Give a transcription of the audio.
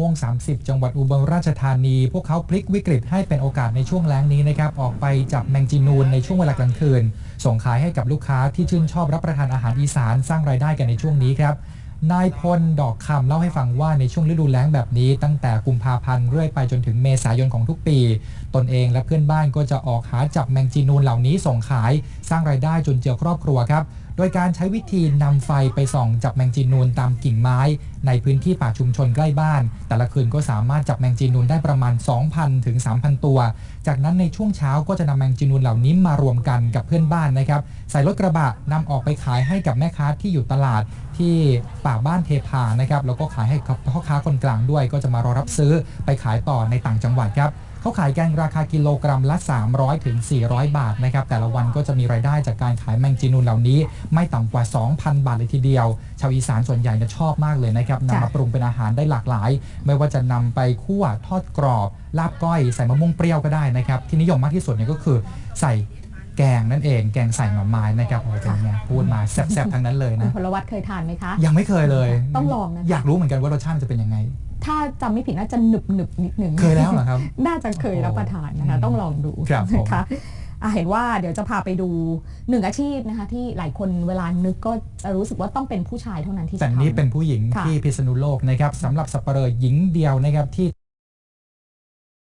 ม่วง 30 จังหวัดอุบลราชธานี พวกเขาพลิกวิกฤตให้เป็นโอกาสในช่วงแล้งนี้นะครับออกไปจับแมงจีนูนในช่วงเวลากลางคืน ส่งขายให้กับลูกค้าที่ชื่นชอบรับประทานอาหารอีสานสร้างรายได้กันในช่วงนี้ครับนายพลดอกคำเล่าให้ฟังว่าในช่วงฤดูแล้งแบบนี้ ตั้งแต่กุมภาพันธ์เรื่อยไปจนถึงเมษายนของทุกปี ตนเองและเพื่อนบ้านก็จะออกหาจับแมงจีนูนเหล่านี้ส่งขาย สร้างรายได้จนเจือครอบครัวครับโดยการใช้วิธีนำไฟไปส่องจับแมงจีนูนตามกิ่งไม้ ในพื้นที่ป่าชุมชนใกล้บ้าน แต่ละคืนก็สามารถจับแมงจีนูนได้ประมาณ 2,000 ถึง 3,000 ตัว จากนั้นในช่วงเช้าก็จะนำแมงจีนูนเหล่านี้มารวมกันกับเพื่อนบ้านนะครับใส่รถกระบะนำออกไปขายให้กับแม่ค้าที่อยู่ตลาดที่ป่าบ้านเทพานะครับแล้วก็ขายให้กับพ่อค้าคนกลางด้วย ก็จะมารอรับซื้อไปขายต่อในต่างจังหวัดครับ เขาขายกันราคากิโลกรัมละ 300ถึง400 บาทนะครับแต่ละวันก็จะมีรายได้จากการขายแมงจีนูนเหล่านี้ ไม่ต่ำกว่า 2,000 บาทเลยทีเดียว ชาวอีสานส่วนใหญ่เนี่ยชอบมากเลยนะครับจ้ะนำมาปรุงเป็นอาหารได้หลากหลาย ไม่ว่าจะนำไปคั่วทอดกรอบ ลาบก้อยใส่มะม่วงเปรี้ยวก็ได้นะครับที่นิยมมากที่สุดเนี่ยก็คือใส่แกงนั่นเอง แกงใส่หน่อไม้นะครับโอ้โหเป็นไงพูดมาแซ่บๆทั้งนั้นเลยคุณนะพลวัตเคยทานไหมคะ ยังไม่เคยเลย ต้องลองนะคะอยากรู้เหมือนกันว่ารสชาติมันจะเป็นยังไง ถ้าจำไม่ผิดน่าจะหนึบหนึบๆนิดหนึ่งเคยแล้วเหรอครับ น่าจะเคยรับประทานนะคะอืมต้องลองดูครับผมนะคะอะเห็นว่าเดี๋ยวจะพาไปดูหนึ่งอาชีพนะคะที่หลายคนเวลานึกก็จะรู้สึกว่าต้องเป็นผู้ชายเท่านั้นที่จะแต่ทำนี่เป็นผู้หญิงค่ะที่พิษณุโลกนะครับสำหรับสัปเหร่อหญิงเดียวนะครับที่